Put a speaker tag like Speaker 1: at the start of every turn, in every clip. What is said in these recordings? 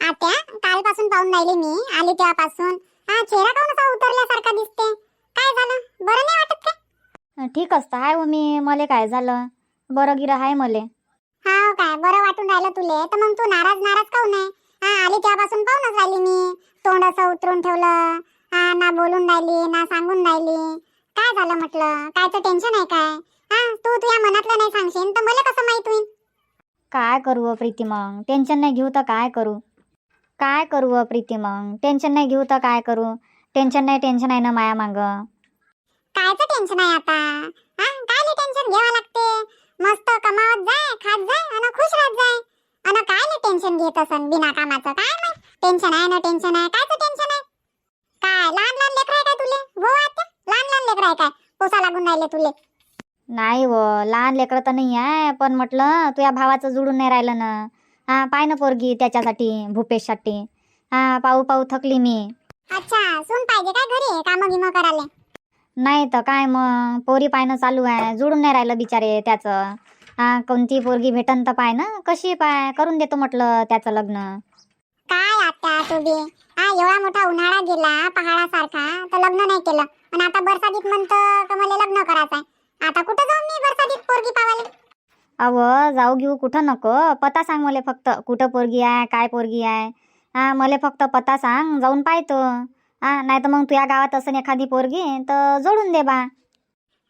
Speaker 1: आत्या कालपासून पाहून राहिले मी आली तेव्हापासून. हा चेहरा काऊन असा उतरल्यासारखा दिसते? काय झालं? बरं नाही वाटत काय
Speaker 2: ठीक असतं हाय हो मी मले काय झालं? बरं गिरं हाय मले.
Speaker 1: हाव काय बरं वाटून राहिलं तुले तर मग तू नाराज नाराज काऊन आहे? हा आली तेव्हापासून पाहूनच राहिली मी. तोंड असं उतरून ठेवलं. हा ना बोलून राहिली ना सांगून राहिली. काय झालं म्हटलं? कायचं टेन्शन आहे काय? हा तू तुझ्या मनातलं नाही सांगशील तर मला कसं माहीत होईल?
Speaker 2: काय करू व प्रीती मग? टेन्शन नाही घेऊ तर काय करू? काय करू व प्रीती मग? टेन्शन नाही घेऊ तर काय करू? टेन्शन नाही टेन्शन आहे ना माया माग.
Speaker 1: कायचं टेन्शन आहे आता? हा? काय टेन्शन घ्यावं लागते? मस्त कमावत जाय खात जाय आणि खुश राहत जाय. आणि काय टेन्शन घेत असन बिना कामाचं? काय माहीत? टेन्शन आहे ना टेन्शन आहे? कायचं टेन्शन आहे? काय लहान लहान लेकर आहे काय तुले? हो आता लहान लहान लेकर आहे काय? पोसा लागून राहिले तुले.
Speaker 2: नाही व लहान लेकरं तर नाही आहे पण म्हटलं तुझ्या भावाचं जुळून नाही राहिलं ना. हा पाय ना पोरगी त्याच्यासाठी भूपेशसाठी. हा पाहू पाहू थकली मी.
Speaker 1: अच्छा सून पाहिजे काय घरी? काम गिम करायला.
Speaker 2: नाही तर काय मग पोरी पायनं चालू आहे. जुळून नाही राहिलं बिचारे त्याचं. हा कोणती पोरगी भेटन तर पाय ना. कशी पाय? करून देतो म्हटलं त्याचं लग्न.
Speaker 1: काय आता तू बी? हा एवढा मोठा उन्हाळा गेला पहाडासारखा तर लग्न नाही केलं. आणि आता बरसातीत म्हणतं का मला लग्न करायचं आहे आता कुठं जाऊ मी बरसातीत पोरगी पावाले
Speaker 2: अव जाऊ घेऊ कुठं नको. पता सांग मला फक्त कुठं पोरगी आहे काय पोरगी आहे. हा मला फक्त पता सांग जाऊन पाहतो. हा नाही तर मग तुझ्या गावात असं एखादी पोरगी तर जोडून दे बा.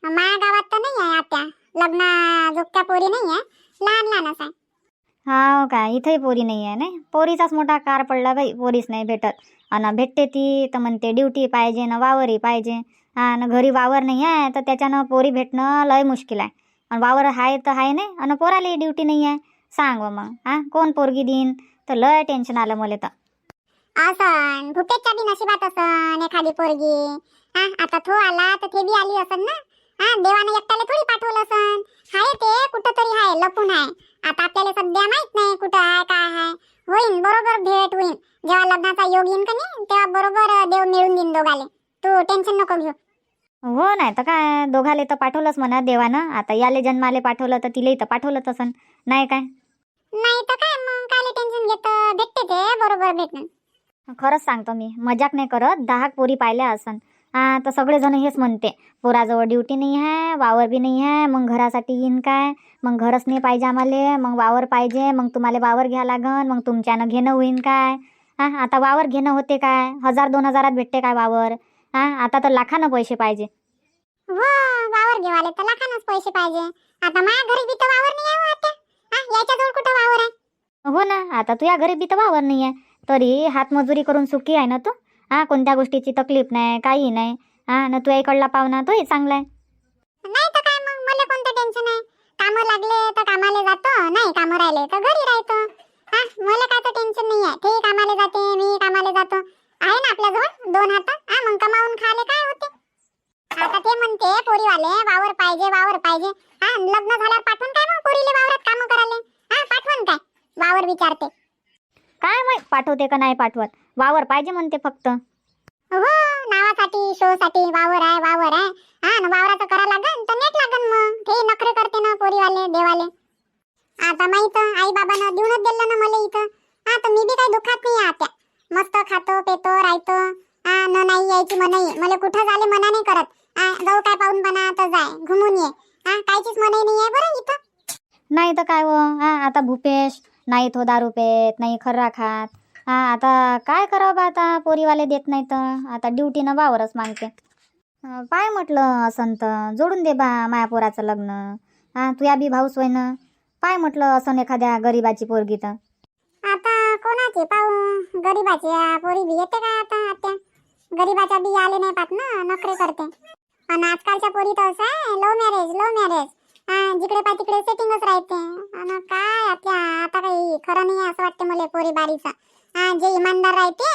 Speaker 1: माझ्या गावात तर नाही आहे आत्या. लग्न जोगत्या पोरी नाही आहे. लहान लहानच आहे.
Speaker 2: हा काय इथंही पोरी नाही आहे नाही? पोरीचाच मोठा कार पडला बाई पोरीच नाही भेटत. आणि भेटते ती तर म्हणते ड्युटी पाहिजे ना वावरही पाहिजे. हा न घरी वावर नाही आहे तर त्याच्यानं पोरी भेटणं लय मुश्किल आहे. आणि वावर आहे तर आहे नाही आणि पोरालाही ड्युटी नाही आहे सांग मग हा कोण पोरगी देईन? तर लय टेन्शन आलं मला तर
Speaker 1: असन भुकेच्या बी नशिबात असन एखादी पोरगी. हा आता तो आला तर ते बी आली असन ना? हा देवाने एकट्याला थोडी पाठवलं असन. हाय ते कुठं तरी हाय लपून आहे आता आपल्याला सध्या माहीत नाही कुठं आहे काय आहे होईन बरोबर भेट होईन. जेव्हा लग्नाचा योग येईन का नाही तेव्हा बरोबर देव मिळून देईन दोघाले. तू टेन्शन नको घेऊ.
Speaker 2: हो नाही तर काय दोघाले तर पाठवलंच म्हणा देवानं. आता याले जन्माले पाठवलं तर तिलाही तर पाठवलंच असन. नाही काय?
Speaker 1: नाही तर काय मग कायले टेन्शन घेत भेटते ते बरोबर भेटून
Speaker 2: खरंच सांगतो मी मजाक नाही करत दहा पोरी पाहिल्या असन. हा तर सगळेजण हेच म्हणते पोराजवळ ड्युटी नाही आहे वावर बी नाही आहे मग घरासाठी येईन काय? मग घरच नाही पाहिजे आम्हाला मग वावर पाहिजे मग तुम्हाला वावर घ्या लागन मग तुमच्यानं घेणं होईन काय? हा आता वावर घेणं होते काय? हजार दोन हजारात भेटते काय वावर? हा आता तर लाखानं पैसे पाहिजे.
Speaker 1: हो वावर घेवाले तर लाखानच पैसे पाहिजे. आता माझ्या घरी बी तर वावर नाही आहे हो आत्या हा याच्याजवळ कुठं वावर आहे?
Speaker 2: हो ना आता तुझ्या घरी बी तर वावर नाही आहे. तरी हातमजुरी करून सुखी आहे ना तू? हा कोणत्या गोष्टीची तकलीफ नाही काही नाही. हा ना तू इकडला पाहुणा तोही चांगला आहे.
Speaker 1: नाही तर काय मग? मला कोणतं टेन्शन आहे? कामं लागले तर कामाला जातो नाही कामं राहिले तर घरी राहतो. हा मला काय तर टेन्शन नाही आहे. ते कामाला जाते मी कामाला जातो. आहे ना आपल्याजवळ? दोन हात? हा मग कमावून खाले काय होते? आता ते म्हणते पोरीवाले वावर पाहिजे वावर पाहिजे. हा लग्न झाल्यावर पाठवून काय मग पोरीले वावरात कामं करायला? हा पाठवून काय? वावर विचारते.
Speaker 2: काय माहीत पाठवते का नाही पाठवत? वावर पाहिजे म्हणते फक्त.
Speaker 1: हो नावासाठी शो साठी वावर आहे वावर आहे. हा ना वावराचं करा लागन तर नेट लागन मग. ते नखरे करते ना पोरीवाले देवाले. आता माहीत आई बाबानं देऊनच दिलं ना मला इथं. हा तर मी बी काही दुखात नाही आत्या. मस्त खातो पेतो राहतो हा न नाही यायची मनाई मला कुठं झाले मना नाही करत. हा जाऊ काय पाहून बना तर जाय. घुमून ये. हा कायचीच मनाई नाही आहे बरं इथं.
Speaker 2: नाही तर काय व हा आता भूपेश नाही तो दारू पेत नाही खर्रा खात. हा आता काय करावं बा आता? पोरीवाले देत नाही तर. आता ड्युटीनं वावरच मागते. अं, पाय म्हटलं असं तर जोडून दे बा माया पोराचं लग्न. हा तुया बी भाऊस होय ना पाय म्हटलं असं एखाद्या गरीबाची पोरगी तर.
Speaker 1: आता कोणाची? पाहू. गरीबाची. पोरी बी येते का आता आत्या? गरीबाच्या बी आले नाही पाहत ना नखरे करते. आणि आजकालच्या पोरी तर असं आहे लव्ह मॅरेज लव्ह मॅरेज हा जिकडे पाय तिकडे सेटिंगच राहते. आणि काय आपल्या आता काही खरं नाही असं वाटते मला पोरी बारीचा. हा जे इमानदार राहते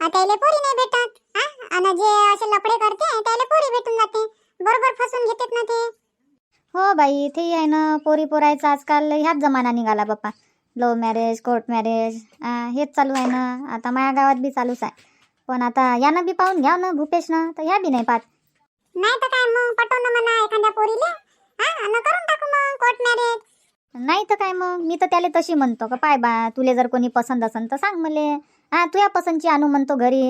Speaker 1: त्याला पोरी नाही भेटत. हा आणि जे असे लपडे करते त्याला पोरी भेटून जाते. बरोबर फसून घेतात ना ते.
Speaker 2: हो बाई ते आहे ना पोरी पोरायचं आजकाल ह्याच जमाना निघाला बाप्पा. लव्ह मॅरेज कोर्ट मॅरेज हेच चालू आहे ना. आता माझ्या गावात बी चालूच आहे. पण आता यानं बी पाहून घ्या ना भूपेशनं तर ह्या बी नाही पाहत.
Speaker 1: नाही तर काय मग पटवून म्हणा एखाद्या पोरीले. हा आणि करून टाकू मग कोर्ट मॅरेज
Speaker 3: नाही तर काय मग? मी तर त्याला तशी म्हणतो का पाय बा तुले जर कोणी पसंत असन तर सांग मले. हा तुया पसंतची आणू म्हणतो घरी.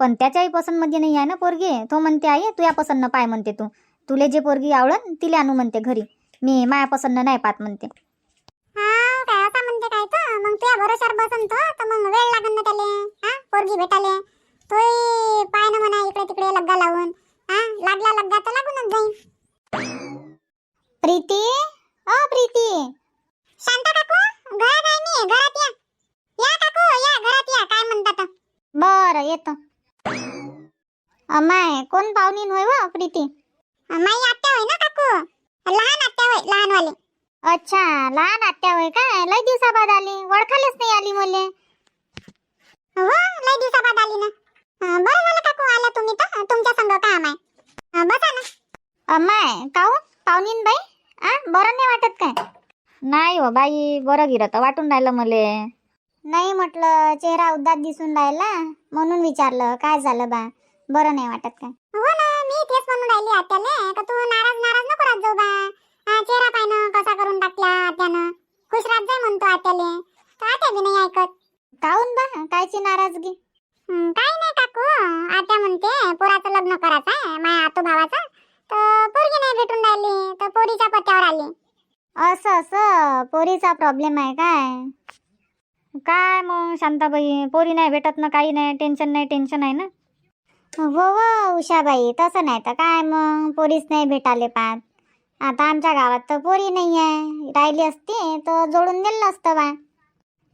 Speaker 3: पण त्याच्याही पसंतमध्ये नाही आहे ना पोरगी. तो म्हणते आई तुया पसंत पाय म्हणते तू. तुले जे पोरगी आवडन तिले आणू म्हणते घरी. मी माया पसंत नाही पाहत म्हणते.
Speaker 1: भरोशावर बसन तो तर मग वेळ लागन ना त्याले हा? पोरगी भेटाले. तोही पाय ना म्हणा इकडे तिकडे लग्गा लावून हा लागला लग्गा तर लागूनच जाईन
Speaker 3: प्रीती अ प्रीती
Speaker 1: शांता काकू घरात आहे मी घरात या या काकू या घरात या काय म्हणतात
Speaker 3: बरं येतो अमाय कोण पाहुणीन होय व प्रीती
Speaker 1: माई आत्या होय ना काकू लहान आत्या होय लहानवाली
Speaker 3: अच्छा लहान आत्या होय काय लय दिवसाबाद आली ओळखायलाच नाही आली मले
Speaker 1: हो लय दिवसाबाद आली ना अं, बरं झालं काकू आल्या तुम्ही तर तुमच्या संग काम आहे अं, बसा ना
Speaker 3: अम्माय काहून? पाहुणीन बाई? आ बरं नाही वाटत काय? नाही हो बाई बरं गिरत वाटून राहिलं मले. नाही म्हटलं चेहरा उदास दिसून राहिला म्हणून विचारलं काय झालं बा? बरं नाही वाटत काय?
Speaker 1: हो ना मी तेच म्हणून राहिली आत्याले का तू नाराज नाराज नको राहत जाऊ बा. हा, चेहरा पाहिनं कसा करून टाकला आत्यानं. खुश राहत जाय म्हणतो आत्याले. तर आत्या बी नाही ऐकत.
Speaker 3: काहून बा? कायची नाराजगी?
Speaker 1: हं, काही नाही काकू. आत्या म्हणते पोराचं लग्न करायचं आहे माझ्या आतू भावाचं तर पोरगी नाही भेटून राहिली तर पोरीच्या पत्त्यावर आली.
Speaker 3: असं असं. पोरीचा प्रॉब्लेम आहे काय? काय मग शांताबाई? पोरी नाही भेटत ना काही नाही टेन्शन नाही टेन्शन आहे ना? हो हो उषाबाई तसं नाही तर काय मग? पोरीच नाही भेटाले पाहत. आता आमच्या गावात तर पोरी नाही आहे. राहिली असती तर जोडून दिलं असतं बा.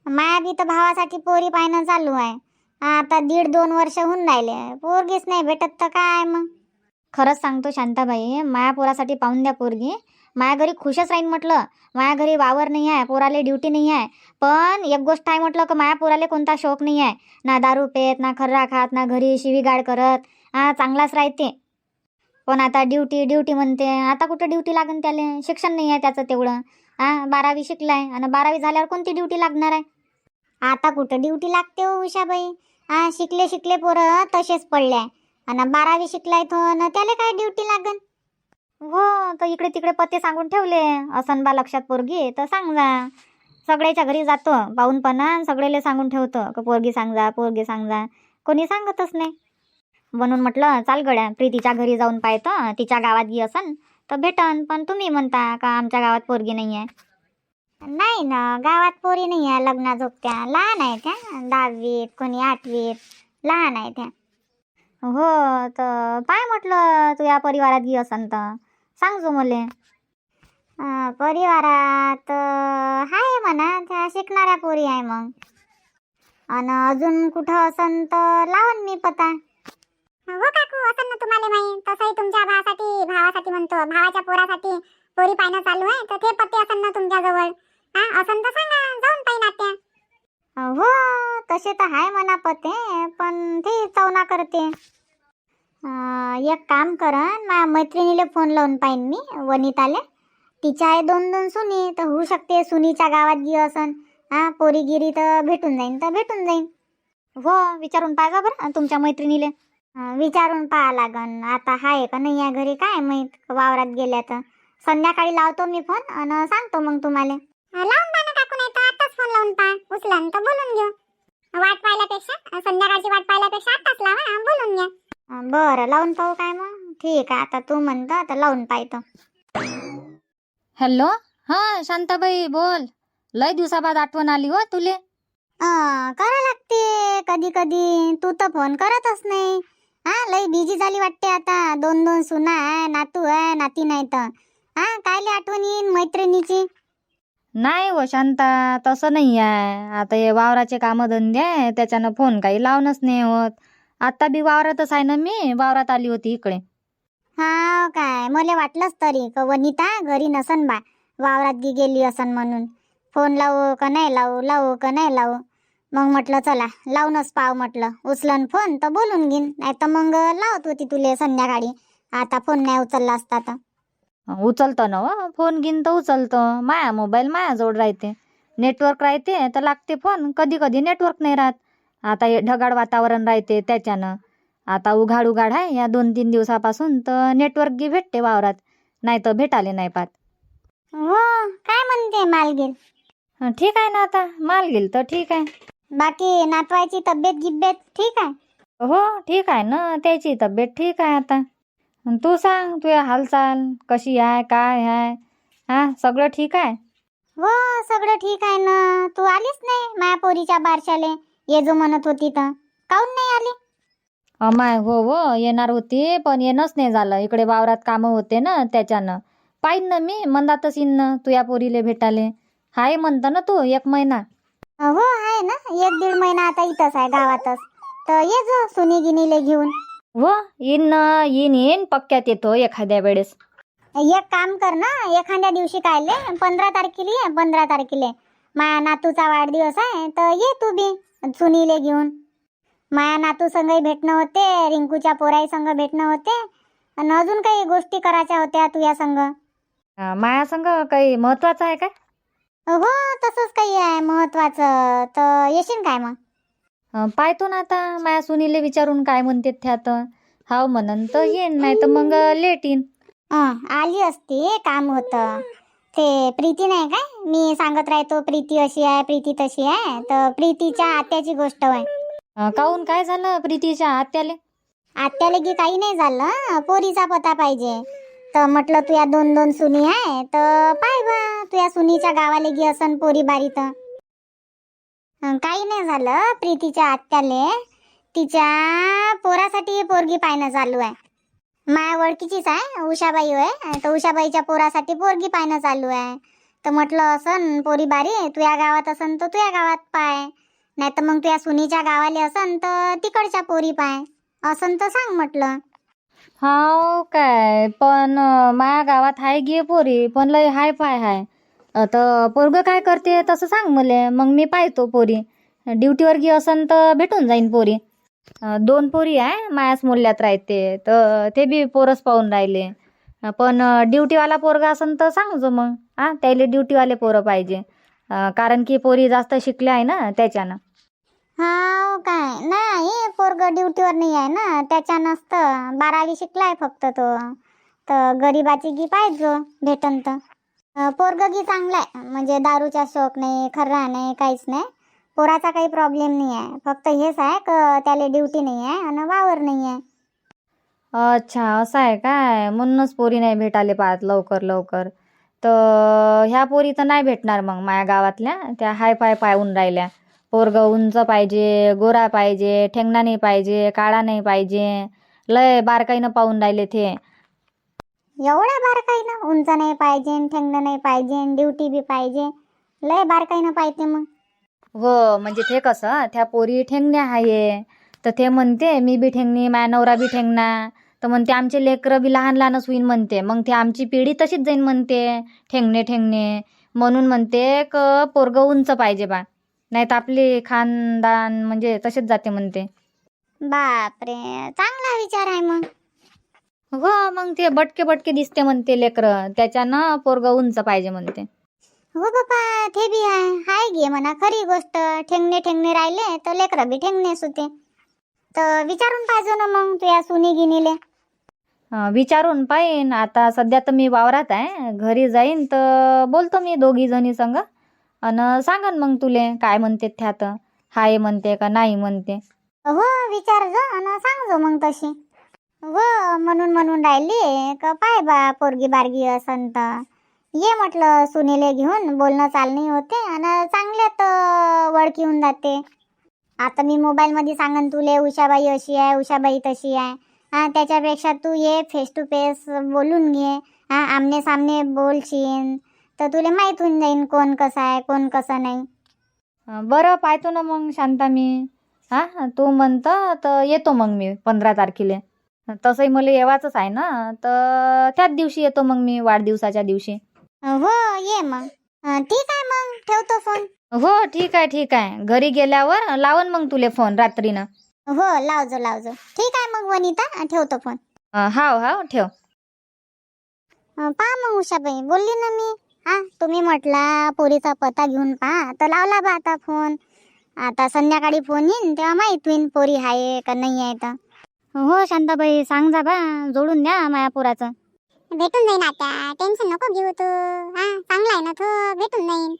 Speaker 3: माया बी तर भावासाठी पोरी पाहणं चालू आहे. आता दीड दोन वर्ष होऊन राहिले. पोरगीच नाही भेटत तर काय मग? खरंच सांगतो शांताबाई माया पोरासाठी पाहून द्या पोरगी. माया घरी खुशच राहीन म्हटलं. माया घरी वावर नाही आहे पोराले ड्युटी नाही आहे. पण एक गोष्ट आहे म्हटलं की माया पोराले कोणता शौक नाही आहे. ना दारू पेत ना खर्रा खात ना घरी शिवीगाळ करत. हा चांगलाच राहते. पण आता ड्युटी ड्युटी म्हणते. आता कुठं ड्युटी लागेल त्याले? शिक्षण नाही आहे त्याचं तेवढं. हा बारावी शिकलाय आणि बारावी झाल्यावर कोणती ड्युटी लागणार आहे? आता कुठं ड्युटी लागते हो उषाबाई? हा शिकले शिकले पोरं तसेच पडले आहे. आणि बारावी शिकलाय तो न त्याला काय ड्युटी लागन? हो तर इकडे तिकडे पत्ते सांगून ठेवले. असन बा लक्षात पोरगी तर सांग जा. सगळ्याच्या घरी जातो. पाहून पणा सगळेले सांगून ठेवतो. का पोरगी सांग जा पोरगी सांग जा. कोणी सांगतच नाही. म्हणून म्हटलं चाल गड्या प्रीतीच्या घरी जाऊन पाहतो. तिच्या गावात गी असन तर भेटन. पण तुम्ही म्हणता का आमच्या गावात पोरगी नाही आहे नाही ना गावात पोरी नाही आहे लग्ना झोपत्या. लहान आहे त्या. दहावीत कोणी आठवीत. लहान आहे त्या. हो तर पाय म्हटलं तू या परिवारात गी असन तर सांगजो मले. अं, परिवारात अं, आहे म्हणा त्या शिकणाऱ्या पोरी आहे मग. आणि अजून कुठं असन तर लावन मी पता.
Speaker 1: हो काकू असं ना तुम्हाला माहीत. तसंही तुमच्या भावासाठी भावासाठी म्हणतो भावाच्या पोरासाठी पोरी पाहणं चालू आहे तर ते पत्ते असन ना तुमच्या जवळ हा असं तर सांगा जाऊन पाहिन आत्या
Speaker 3: हो तसे तर आहे म्हणा पते पण ते चवना करते. एक काम करन माझ्या मैत्रिणीला फोन लावून पाहिन मी वनिताले. तिच्या आहे दोन दोन सुनी तर होऊ शकते सुनीच्या गावात गी असन. हा पोरीगिरी तर भेटून जाईन तर भेटून जाईन. हो विचारून पाहा बरं तुमच्या मैत्रिणीले. विचारून पाहा लागन आता आहे का नाही या घरी काय माहीत वावरात गेल्या तर. संध्याकाळी लावतो मी फोन आणि सांगतो मग तुम्हाला
Speaker 1: लावून पहा ना काकू नाही तर आताच फोन लावून पहा उचलन तर बोलून घेऊ. वाट पाहिल्यापेक्षा संध्याकाळची वाट पाहिल्यापेक्षा आताच लावा बोलून घ्या.
Speaker 3: बरं लावून पाहू काय मग? ठीक आहे आता तू म्हणतो तर लावून पाहतो.
Speaker 2: हॅलो? हा शांताबाई बोल. लय दिवसाबाद आठवण आली हो तुले.
Speaker 3: करा लागते कधी कधी तू तर फोन करतच नाही. हा लई बिझी झाली वाटते आता. दोन दोन सुना आहे नातू आहे नाती नाही तर हा कायले आठवण येईन मैत्रिणीची?
Speaker 2: नाही हो शांता तसं नाही आहे आता हे वावराचे कामं धंदे आहे त्याच्यानं फोन काही लावणंच नाही होत. आता बी वावरातच आहे ना मी वावरात आली होती इकडे.
Speaker 3: हा काय मला वाटलंच तरी का वनिता घरी नसन बा वावरात गी गेली असन म्हणून. फोन लावू का नाही लावू लावू का नाही लावू. मग म्हटलं चला लावूनच पाव म्हटलं. उचलन फोन तर बोलून घेईन नाही तर मग लावत होती तुले संध्याकाळी. आता फोन नाही उचलला असता तर.
Speaker 2: उचलतो ना हो फोन घेईन तर उचलतो. माया मोबाईल मायाजवळ राहते. नेटवर्क राहते तर लागते फोन कधी कधी नेटवर्क नाही राहत. आता हे ढगाळ वातावरण राहते त्याच्यानं. आता उघाड उघाड आहे. या दोन तीन दिवसापासून तर नेटवर्क गी भेटते वावरात. नाही तर भेटाले नाही पाहत.
Speaker 3: हो काय म्हणते मालगीर
Speaker 2: हं, ठीक आहे ना आता. माल गेल तर ठीक आहे.
Speaker 3: बाकी नातवायची तब्येत गिब्येत ठीक आहे?
Speaker 2: हो ठीक आहे ना. त्याची तब्येत ठीक आहे आता. तू सांग तुझ्या हालचाल कशी आहे काय आहे? हा सगळं ठीक आहे?
Speaker 3: हो सगळं ठीक आहे ना. तू आलीच नाही माया पोरीच्या बारशाले? ये जो म्हणत होती तर. काऊन नाही आली?
Speaker 2: अमाय हो हो येणार होती पण येणंच नाही झालं. इकडे वावरात कामं होते ना त्याच्यानं. पाहिन ना मी मंदातच येईन ना तुया पोरीले भेटाले. हाय म्हणतं ना तू एक महिना.
Speaker 3: हो आहे ना. एक दीड महिना आता इथंच आहे गावातच. तर ये जो सुनी गिनीले घेऊन.
Speaker 2: हो येईन ना येईन येईन पक्क्यात येतो एखाद्या वेळेस.
Speaker 3: एक काम कर ना एखाद्या दिवशी कायले पंधरा तारखेला ये पंधरा तारखेला. माया नातूचा वाढदिवस आहे तर ये तू बी सुनीले घेऊन. माया नातू संगही भेटणं होते रिंकूच्या पोराई संग भेटणं होते. आणि अजून काही गोष्टी करायच्या होत्या तुझ्या संग?
Speaker 2: अं, माया संग काही महत्वाचं आहे काय?
Speaker 3: हो तसंच काही आहे महत्वाचं. तर येशील काय मग?
Speaker 2: पाहतो ना आता माया सुनीले विचारून काय म्हणते त्यात हाव म्हणन तर येईन नाही तर मग लेट येईन.
Speaker 3: हं, आली असती काम होतं. ते प्रीती नाही काय? मी सांगत राहतो प्रीती अशी आहे प्रीती तशी आहे. तर प्रीतीच्या आत्याची गोष्ट आहे
Speaker 2: अं, काहून? काय झालं प्रीतीच्या आत्याले?
Speaker 3: आत्याला की काही नाही झालं पोरीचा पता पाहिजे. तर म्हटलं तुया दोन दोन सुनी आहे तर पाय बा तुया सुनीच्या गावाला गी असन पोरी बारी तर काही नाही झालं. प्रीतीच्या आत्याले. तिच्या पोरासाठी पोरगी पाहणं चालू आहे. माया ओळखीचीच आहे उषाबाई होय. तर उषाबाईच्या पोरासाठी पोरगी पाहणं चालू आहे. तर म्हटलं असन पोरी बारी तुया गावात असन तर तुया गावात पाय. नाही तर मग तुया सुनीच्या गावाले असन तर तिकडच्या पोरी पाय. असन तर सांग म्हटलं.
Speaker 2: हाव काय पण माया गावात हाय गे पोरी पण लय हाय पाय हाय. तर पोरगं काय करते तसं सांग मले. मग मी पाहतो पोरी. ड्युटीवर गी असन तर भेटून जाईन पोरी. दोन पोरी आहे मायाच मूल्यात राहते. तर ते बी पोरच पाहून राहिले. पण ड्युटीवाला पोरगा असन तर सांगजो मग. हा त्याले ड्युटीवाले पोरं पाहिजे. कारण की पोरी जास्त शिकल्या आहे ना त्याच्यानं.
Speaker 3: हा हो काय. नाही पोरग ड्युटीवर नाही आहे ना. त्याच्या नसतं बारावी शिकलाय फक्त तो. तर गरीबाची गी पाहिजे. भेटन तर पोरगगी पोरग चांगला आहे म्हणजे दारूचा शौक नाही खर्रा नाही काहीच नाही. पोराचा काही प्रॉब्लेम नाही आहे फक्त हेच आहे का त्याला ड्युटी नाही आहे आणि वावर नाही आहे
Speaker 2: अच्छा असं आहे काय? म्हणूनच पोरी नाही भेटाले पाहत लवकर लवकर. तर ह्या पोरी तर नाही भेटणार मग माझ्या गावातल्या. त्या हाय पाय पाहून राहिल्या. पोरग उंच पाहिजे गोरा पाहिजे ठेंगणा नाही पाहिजे काळा नाही पाहिजे. लय बारकाईनं पाहून राहिले ते
Speaker 3: एवढ्या बारकाईनं उंच नाही पाहिजे ठेंगणं नाही पाहिजे ड्युटी बी पाहिजे. लय बारकाईनं पाहिजे मग.
Speaker 2: हो म्हणजे ते कसं त्या पोरी ठेंगण्या आहे तर ते म्हणते मी बी ठेंगणी माझ्या नवरा बी ठेंगणा. तर म्हणते आमचे लेकरं बी लहान लहानच होईन म्हणते. मग ते आमची पिढी तशीच जाईन म्हणते ठेंगणे ठेंगणे. म्हणून म्हणते क पोरग उंच पाहिजे बा. नाही तर आपली खानदान म्हणजे तसेच जाते म्हणते.
Speaker 3: बापरे चांगला विचार आहे मग.
Speaker 2: हो मग ते बटके बटके दिसते म्हणते लेकरं. त्याच्यानं पोरग उंच पाहिजे म्हणते.
Speaker 3: हो बापा ते बी आहे हाय गे म्हणा. खरी गोष्ट ठेंगणे ठेंगणे राहिले तर लेकरं बी ठेंगणेच होते तर विचारून पाहिजे ना मग तुया सुनी गिनीले.
Speaker 2: विचारून पाहिन. आता सध्या तर मी वावरात आहे. घरी जाईन तर बोलतो मी दोघी जणी संग. आणि सांगन मग तुले काय म्हणते त्यात. हाय म्हणते का नाही म्हणते.
Speaker 3: हो विचार जो आणि सांग जो मग तशी. व म्हणून म्हणून राहिली का पाय बा पोरगी बारगी असन तर. ये म्हटलं सुनीले घेऊन बोलणं चालणी होते आणि चांगल्यात वळखी होऊन जाते. आता मी मोबाईलमध्ये सांगन तुले उषाबाई अशी आहे उषाबाई तशी आहे. हा त्याच्यापेक्षा तू ये फेस टू फेस बोलून घे. हा आमने सामने बोलशीन. तर तुला माहीत होऊन जाईन कोण कसं आहे कोण कसं नाही.
Speaker 2: बरं पाहतो ना मग शांता मी. हा तू म्हणतं तर येतो मग मी पंधरा तारखेला. तसंही मला येवाचंच आहे ना तर त्याच दिवशी येतो मग मी वाढदिवसाच्या दिवशी.
Speaker 3: हो ये मग. अं, ठीक आहे मग ठेवतो फोन
Speaker 2: हो ठीक आहे ठीक आहे. घरी गेल्यावर लावन मग तुले फोन रात्रीनं.
Speaker 3: हो लावजो लावजो. ठीक आहे मग वनिता ठेवतो फोन
Speaker 2: अं, हाव हाव ठेव.
Speaker 3: अं, पहा मग उषाबाई. बोलली ना मी. हा तुम्ही म्हटला पोरीचा पत्ता घेऊन पहा. तर लावला बा आता फोन आता संध्याकाळी फोन येईन तेव्हा माहीत होईन पोरी आहे का नाही आहे तर. हो शांताबाई सांग जा बा जोडून द्या माया पोराचं.
Speaker 1: भेटून जाईन आता टेन्शन नको घेऊ तू. हा चांगला आहे ना तो भेटून जाईन.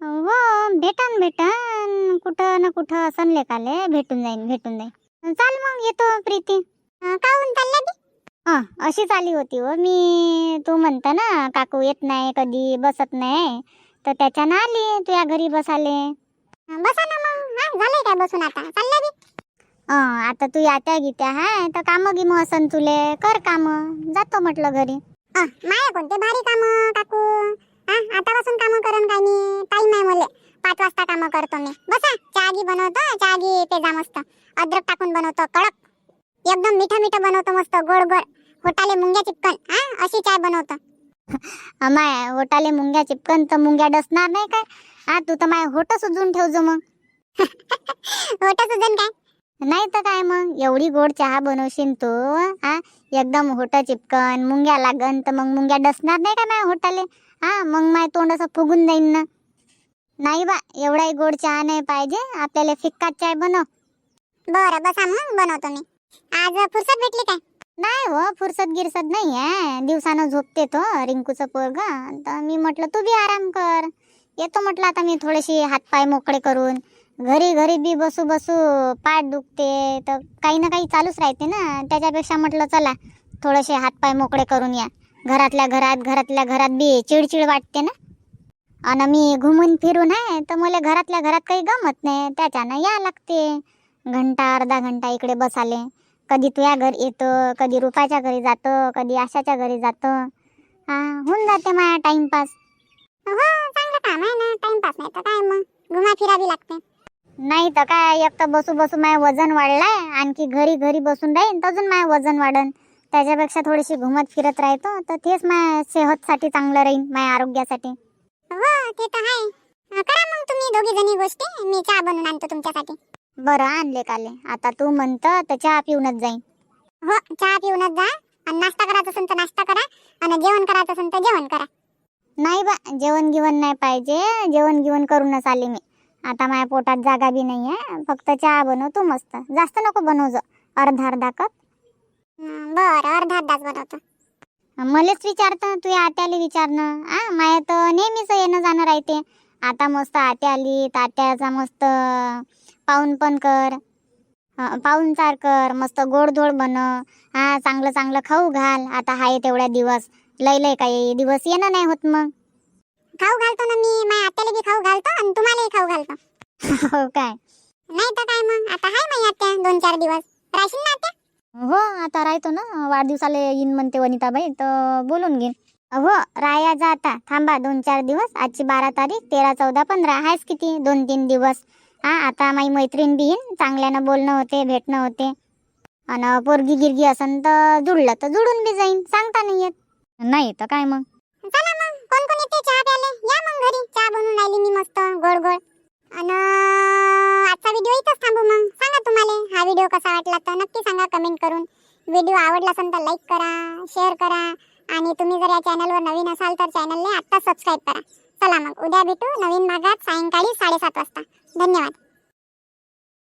Speaker 3: हो भेटन भेटन. कुठं ना कुठं असन लेकाले भेटून जाईन भेटून जाईन. चाल मग येतो प्रीती.
Speaker 1: काहून चालल्या बी
Speaker 3: हा अशीच आली होती हो. मी तू म्हणता ना काकू येत नाही कधी बसत नाही तर त्याच्यानं आली तुझ्या घरी बसाले.
Speaker 1: बसा ना मग. हा झालंय काय बसून आता? चालल्या बी?
Speaker 3: आता तू यात्या गीत्या हाय तर कामं गिम असन तुले. कर काम. जातो म्हटलं घरी.
Speaker 1: माया कोणते भारी काम काकू? हा आतापासून काम करून काय मी? टाईम आहे मुले. पाच वाजता काम करतो मी. बसा चहागी बनवतो चहागी पेजा मस्त. अद्रक टाकून बनवतो कडक. एकदम मिठा मिठा बनवतो मस्त गोड गोड. होटाले मुंग्या चिपकन हा? अशी चाय बनवतो.
Speaker 3: अमाय होटाले मुंग्या चिपकन तर मुंग्या डसणार नाही काय? हा तू तर माय होट सुजून ठेवजो मग.
Speaker 1: होट सुजन काय?
Speaker 3: नाही तर काय मग? एवढी गोड चहा बनवशील तू हा? एकदम होट चिपकन मुंग्या लागन तर मग मुंग्या डसणार नाही का माय होटाले? हा मग माय तोंड असं फुगून जाईन ना. नाही बा एवढाही गोड चहा नाही पाहिजे आपल्याला फिक्काच चाय बनव.
Speaker 1: बरं बसा मग बनवतो मी. आज फुरसत भेटली काय?
Speaker 3: नाही हो फुरसत गिरसत नाही आहे. दिवसानं झोपते तो रिंकूचं पोरग. तर मी म्हटलं तू बी आराम कर. येतो म्हटलं आता मी थोडेसे हातपाय मोकळे करून. घरी घरी बी बसू बसू पाठ दुखते तर काही ना काही चालूच राहते ना. त्याच्यापेक्षा म्हटलं चला थोडेसे हातपाय मोकळे करून या. घरातल्या घरात घरातल्या घरात बी चिडचिड वाटते ना. आणि मी घुमून फिरून आहे तर मला घरातल्या घरात काही गमत नाही. त्याच्यानं या लागते. घंटा अर्धा घंटा इकडे बसाले. कधी तुझ्या घरी येतो कधी रुपाच्या घरी जातो कधी आशाच्या घरी जातो. हा होऊन जाते माया टाइमपास
Speaker 1: हो चांगलं काम आहे ना. टाइमपास नाही तर काय मग? घुमा फिरावी लागते.
Speaker 3: नाही तर काय एक तर बसू बसू माय वजन वाढलाय आणखी घरी घरी बसून राहीन तर अजून माय वजन वाढन. त्याच्यापेक्षा थोडीशी घुमत फिरत राहतो तर तेच माय सेहतसाठी चांगलं राहीन माय आरोग्यासाठी.
Speaker 1: हो ते तर आहे. करा मग तुम्ही दोघी जणी गोष्टी मी चहा बनवून आणतो तुमच्यासाठी.
Speaker 3: बरं आणले काले. आता तू म्हणतं तर चहा पिऊनच जाईन.
Speaker 1: हो चहा पिऊनच जा. आणि नाश्ता करायचा असेल तर नाश्ता करा आणि जेवण करायचं असेल तर जेवण करा.
Speaker 3: नाही बा जेवण गिवण नाही पाहिजे. जेवण गिवण करूनच आले मी. आता माझ्या पोटात जागा बी नाही आहे फक्त चहा बनवतो मस्त. जास्त नको बनवजो अर्धा अर्धा कप.
Speaker 1: बरं अर्धा अर्धाच बनवतो.
Speaker 3: मलेच विचारतं तू या आत्याला विचारणं. आ माया तर नेहमीच येणं जाणं राहते. आता मस्त आत्या आली तर आत्याचा मस्त पाहून पण कर. पाहुणचार कर. मस्त गोडधोड बनव हा चांगलं चांगलं खाऊ घाल. आता हाय तेवढ्या दिवस. लय लय काही दिवस येणं नाही होत मग.
Speaker 1: खाऊ घालतो ना मी माझ्या आत्याला बी खाऊ घालतो आणि तुम्हालाही खाऊ घालतो.
Speaker 3: हो काय?
Speaker 1: नाही तर काय मग? आता हाय माझी आत्या दोन चार दिवस. राहशील ना आत्या?
Speaker 3: हो आता राहतो ना. वाढदिवसाला येईन म्हणते वनिताबाई तर बोलून घेईन. हो राया जा आता. थांबा दोन चार दिवस. आजची बारा तारीख तेरा चौदा पंधरा. आहेच किती? दोन तीन दिवस. हा आता माझी मैत्रीण बी येईन. चांगल्यानं बोलणं होते भेटणं होते. आणि पोरगी गिरगी असन तर जुळलं तर जुळून बी जाईन. सांगता नाही येत. नाही तर काय
Speaker 1: मग? कोण कोण येते चहा प्याले या मग घरी. चहा बनवून राहिली मी मस्त गोड गोड आणि आजचा व्हिडिओ इथंच थांबू मग. सांगा तुम्हाला हा व्हिडिओ कसा वाटला तर नक्की सांगा कमेंट करून. व्हिडिओ आवडला असेल तर लाईक करा शेअर करा. आणि तुम्ही जर या चॅनलवर नवीन असाल तर चॅनलने आत्ता सबस्क्राईब करा. चला मग उद्या भेटू नवीन भागात सायंकाळी साडेसात वाजता. धन्यवाद.